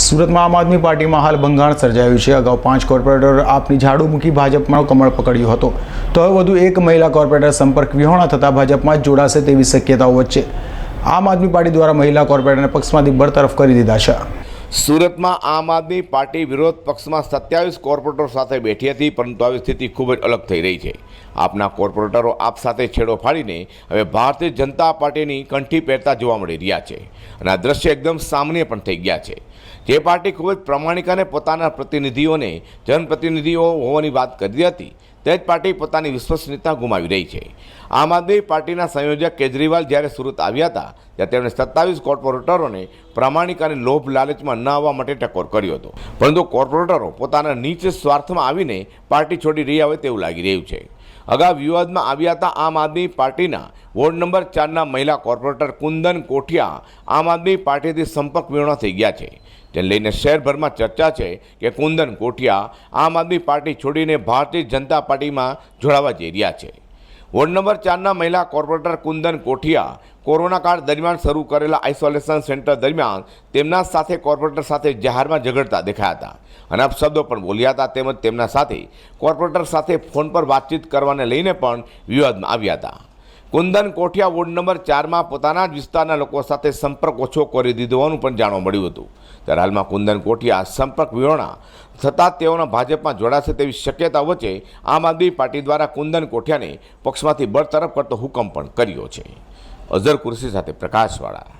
સુરતમાં આમ આદમી પાર્ટીમાં હાલ ભંગાણ સર્જાયું છે. અગાઉ પાંચ કોર્પોરેટર આપની ઝાડુ મૂકી ભાજપમાં કમળ પકડ્યું હતો. તો હવે વધુ એક મહિલા કોર્પોરેટર સંપર્ક વિહોણા થતાં ભાજપમાં જોડાશે તેવી શક્યતાઓ વચ્ચે. આમ આદમી પાર્ટી દ્વારા મહિલા કોર્પોરેટરને પક્ષમાંથી બરતરફ કરી દીધા છે. સુરતમાં આમ આદમી પાર્ટી વિરોધ પક્ષમાં સત્યાવીસ કોર્પોરેટરો સાથે બેઠી હતી, પરંતુ આવી સ્થિતિ ખૂબ જ અલગ થઈ રહી છે. આપના કોર્પોરેટરો આપ સાથે છેડો ફાડીને હવે ભારતીય જનતા પાર્ટીની કંઠી પહેરતા જોવા મળી રહ્યા છે અને આ દ્રશ્ય એકદમ સામાન્ય પણ થઈ ગયા છે. જે પાર્ટી ખૂબ જ પ્રમાણિક અને પોતાના પ્રતિનિધિઓને જનપ્રતિનિધિઓ હોવાની વાત કરી હતી તે જ પાર્ટી પોતાની વિશ્વસનીયતા ગુમાવી રહી છે. આમ આદમી પાર્ટીના સંયોજક કેજરીવાલ જ્યારે સુરત આવ્યા હતા, ત્યારે તેમણે સત્તાવીસ કોર્પોરેટરોને પ્રામાણિક અને લોભ લાલચમાં ન આવવા માટે ટકોર કર્યો હતો. પરંતુ કોર્પોરેટરો પોતાના નીચ સ્વાર્થમાં આવીને પાર્ટી છોડી રહ્યા હોય તેવું લાગી રહ્યું છે. અગાઉ વિવાદમાં આવ્યા હતા આમ આદમી પાર્ટીના વોર્ડ નંબર ચારના મહિલા કોર્પોરેટર કુંદન કોઠિયા આમ આદમી પાર્ટીથી સંપર્ક વિહોણા થઈ ગયા છે. તેને લઈને શહેરભરમાં ચર્ચા છે કે કુંદન કોઠિયા આમ આદમી પાર્ટી છોડીને ભારતીય જનતા પાર્ટીમાં જોડાવા જઈ રહ્યા છે. વોર્ડ નંબર ચારના મહિલા કોર્પોરેટર કુંદન કોઠિયા કોરોના કાળ દરમિયાન શરૂ કરેલા આઇસોલેશન સેન્ટર દરમિયાન તેમના સાથે કોર્પોરેટર સાથે જાહેરમાં ઝઘડતા દેખાયા હતા. અને અપશબ્દો પણ બોલ્યા હતા તેમજ તેમના સાથે કોર્પોરેટર સાથે ફોન પર વાતચીત કરવાને લઈને પણ વિવાદમાં આવ્યા હતા. કુંદન કોઠિયા વોર્ડ નંબર ચારમાં પોતાના જ વિસ્તારના લોકો સાથે સંપર્ક ઓછો કરી દીધો હોવાનું પણ જાણવા મળ્યું હતું. ત્યારે હાલમાં કુંદન કોઠિયા સંપર્ક વિહોણા થતાં તેઓના ભાજપમાં જોડાશે તેવી શક્યતા વચ્ચે આમ આદમી પાર્ટી દ્વારા કુંદન કોઠિયાને પક્ષમાંથી બરતરફ કરતો હુકમ પણ કર્યો છે. અઝર કુરશી સાથે પ્રકાશવાળા